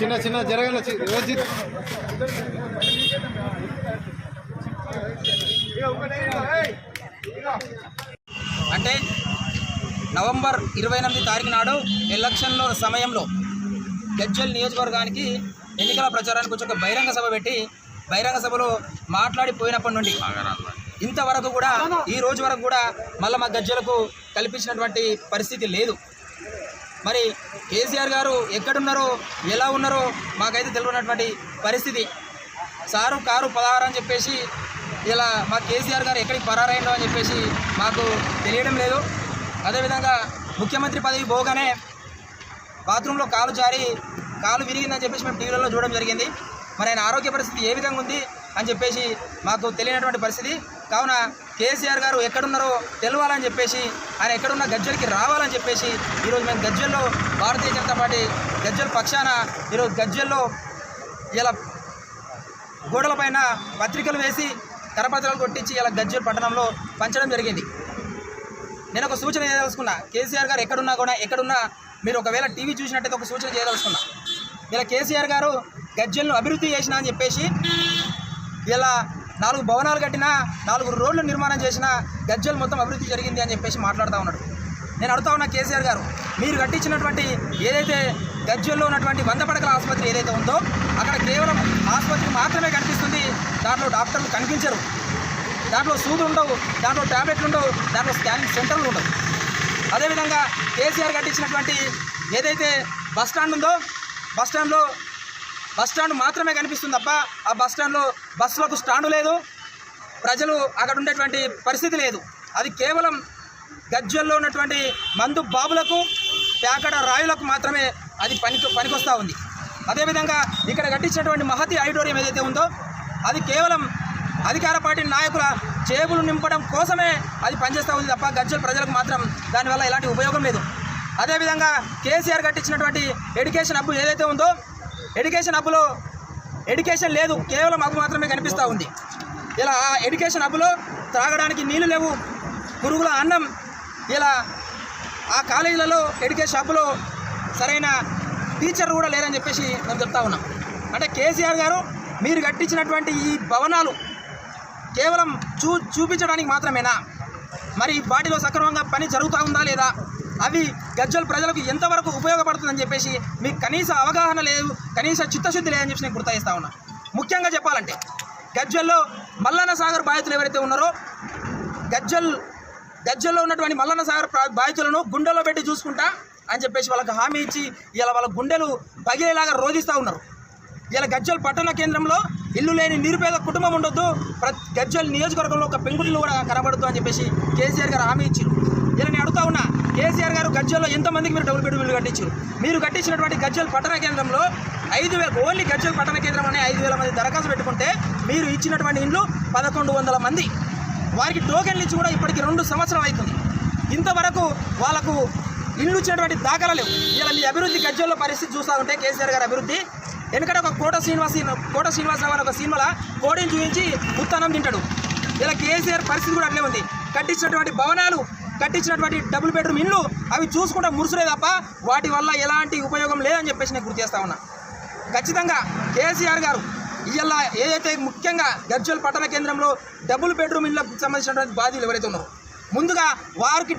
చిన్న చిన్న జరగల రోజు అంటే నవంబర్ ఇరవై ఎనిమిది తారీఖు నాడు ఎలక్షన్ల సమయంలో గజ్జల్ నియోజకవర్గానికి ఎన్నికల ప్రచారానికి వచ్చి ఒక బహిరంగ సభ పెట్టి బహిరంగ సభలో మాట్లాడిపోయినప్పటి నుండి ఇంతవరకు కూడా ఈ రోజు వరకు కూడా మళ్ళీ మా గజ్జలకు కల్పించినటువంటి పరిస్థితి లేదు. మరి కేసీఆర్ గారు ఎక్కడున్నారో ఎలా ఉన్నారో మాకైతే తెలియనటువంటి పరిస్థితి. సారు కారు పదహారు అని చెప్పేసి ఇలా మా కేసీఆర్ గారు ఎక్కడికి పరారైండో అని చెప్పేసి మాకు తెలియడం లేదు. అదేవిధంగా ముఖ్యమంత్రి పదవి పోగానే బాత్రూంలో కాలు జారి కాలు విరిగిందని చెప్పేసి మేము టీవీలలో చూడడం జరిగింది. మరి ఆయన ఆరోగ్య పరిస్థితి ఏ విధంగా ఉంది అని చెప్పేసి మాకు తెలియనటువంటి పరిస్థితి. కావున కేసీఆర్ గారు ఎక్కడున్నారో తెలవాలని చెప్పేసి ఆయన ఎక్కడున్న గజ్జలకి రావాలని చెప్పేసి ఈరోజు మేము గజ్జల్లో భారతీయ జనతా పార్టీ గజ్జల పక్షాన ఈరోజు గజ్జల్లో ఇలా గోడలపైన పత్రికలు వేసి కరపత్రాలు కొట్టించి ఇలా గజ్జల్ పట్టణంలో పంచడం జరిగింది. నేను ఒక సూచన చేయదలుచుకున్నా. కేసీఆర్ గారు ఎక్కడున్నా కూడా ఎక్కడున్నా మీరు ఒకవేళ టీవీ చూసినట్టయితే ఒక సూచన చేయదలుచుకున్నా. ఇలా కేసీఆర్ గారు గజ్జలను అభివృద్ధి చేసిన అని చెప్పేసి ఇలా నాలుగు భవనాలు కట్టినా నాలుగు రోడ్లు నిర్మాణం చేసిన గజ్జలు మొత్తం అభివృద్ధి జరిగింది అని చెప్పేసి మాట్లాడుతూ ఉన్నాడు. నేను అడుగుతా ఉన్నా కేసీఆర్ గారు మీరు కట్టించినటువంటి ఏదైతే గజ్జల్లో ఉన్నటువంటి వంద పడకల ఆసుపత్రి ఏదైతే ఉందో అక్కడ కేవలం ఆసుపత్రి మాత్రమే కనిపిస్తుంది దాంట్లో డాక్టర్లు కనిపించరు. దాంట్లో సూదులు ఉండవు దాంట్లో ట్యాబ్లెట్లు ఉండవు దాంట్లో స్కానింగ్ సెంటర్లు ఉండవు. అదేవిధంగా కేసీఆర్ కట్టించినటువంటి ఏదైతే బస్ స్టాండ్ ఉందో బస్ స్టాండ్లో బస్ స్టాండ్ మాత్రమే కనిపిస్తుంది తప్ప ఆ బస్ స్టాండ్లో బస్సులకు స్టాండు లేదు. ప్రజలు అక్కడ ఉండేటువంటి పరిస్థితి లేదు. అది కేవలం గజ్జల్లో ఉన్నటువంటి మందు బాబులకు ప్యాకడ రాయులకు మాత్రమే అది పనికి పనికొస్తూ ఉంది. అదేవిధంగా ఇక్కడ కట్టించినటువంటి మహతి ఆడిటోరియం ఏదైతే ఉందో అది కేవలం అధికార పార్టీ నాయకుల జేబులు నింపడం కోసమే అది పనిచేస్తూ ఉంది తప్ప గజ్జల ప్రజలకు మాత్రం దానివల్ల ఎలాంటి ఉపయోగం లేదు. అదేవిధంగా కేసీఆర్ కట్టించినటువంటి ఎడ్యుకేషన్ హబ్ ఏదైతే ఉందో ఎడ్యుకేషన్ హబ్లో ఎడ్యుకేషన్ లేదు కేవలం హబ్ మాత్రమే కనిపిస్తూ ఉంది. ఇలా ఆ ఎడ్యుకేషన్ హబ్లో త్రాగడానికి నీళ్ళు లేవు పురుగుల అన్నం ఇలా ఆ కాలేజీలలో ఎడ్యుకేషన్ హబ్లో సరైన టీచర్ కూడా లేరని చెప్పేసి మేము చెప్తా ఉన్నాం. అంటే కేసీఆర్ గారు మీరు కట్టించినటువంటి ఈ భవనాలు కేవలం చూ చూపించడానికి మాత్రమేనా? మరి వాటిలో సక్రమంగా పని జరుగుతూ ఉందా లేదా? అవి గజ్జల ప్రజలకు ఎంతవరకు ఉపయోగపడుతుందని చెప్పేసి మీకు కనీస అవగాహన లేదు కనీస చిత్తశుద్ధి లేదని చెప్పి నేను గుర్తాయిస్తా ఉన్నా. ముఖ్యంగా చెప్పాలంటే గజ్జల్లో మల్లన్న సాగర్ బాధితులు ఎవరైతే ఉన్నారో గజ్జల్ గజ్జల్లో ఉన్నటువంటి మల్లన్న సాగర్ బాధితులను గుండెల్లో పెట్టి చూసుకుంటా అని చెప్పేసి వాళ్ళకి హామీ ఇచ్చి ఇలా వాళ్ళ గుండెలు పగిలేలాగా రోధిస్తూ ఉన్నారు. ఇలా గజ్జల్ పట్టణ కేంద్రంలో ఇల్లు లేని నిరుపేద కుటుంబం ఉండొద్దు. ప్రతి గజ్జల్ నియోజకవర్గంలో ఒక పెంకుటిల్లు కూడా కనబడద్దు అని చెప్పేసి కేసీఆర్ గారు హామీ ఇచ్చారు. ఇలా నేను అడుగుతా ఉన్నా కేసీఆర్ గారు గజ్జల్లో ఎంతమందికి మీరు డబుల్ బెడ్రూమ్లు కట్టించారు? మీరు కట్టించినటువంటి గజ్జల్ పట్టణ కేంద్రంలో ఐదు వేల ఓన్లీ గజ్జల్ పట్టణ కేంద్రం అనే ఐదు వేల మంది దరఖాస్తు పెట్టుకుంటే మీరు ఇచ్చినటువంటి ఇండ్లు పదకొండు వందల మంది. వారికి టోకెన్లు ఇచ్చి కూడా ఇప్పటికి రెండు సంవత్సరం అవుతుంది. ఇంతవరకు వాళ్ళకు ఇల్లు ఇచ్చినటువంటి దాఖలా లేవు. ఇలా మీ అభివృద్ధి గజ్జల్లో పరిస్థితి చూస్తూ ఉంటే కేసీఆర్ గారి అభివృద్ధి ఎందుకంటే ఒక కోట శ్రీనివాస్ కోట శ్రీనివాసరావు అనే ఒక సినిమాలో కోడిని చూపించి ఉత్తానం తింటాడు. ఇలా కేసీఆర్ పరిస్థితి కూడా అట్లే ఉంది. కట్టించినటువంటి భవనాలు కట్టించినటువంటి డబుల్ బెడ్రూమ్ ఇల్లు అవి చూసుకుంటే మురుసులే తప్ప వాటి వల్ల ఎలాంటి ఉపయోగం లేదని చెప్పేసి నేను గుర్తు చేస్తా ఉన్నా. ఖచ్చితంగా కేసీఆర్ గారు ఇవాళ ఏదైతే ముఖ్యంగా గజ్వల్ పట్టణ కేంద్రంలో డబుల్ బెడ్రూమ్ ఇళ్ళకు సంబంధించినటువంటి బాధ్యులు ఎవరైతే ఉన్నారో ముందుగా వారికి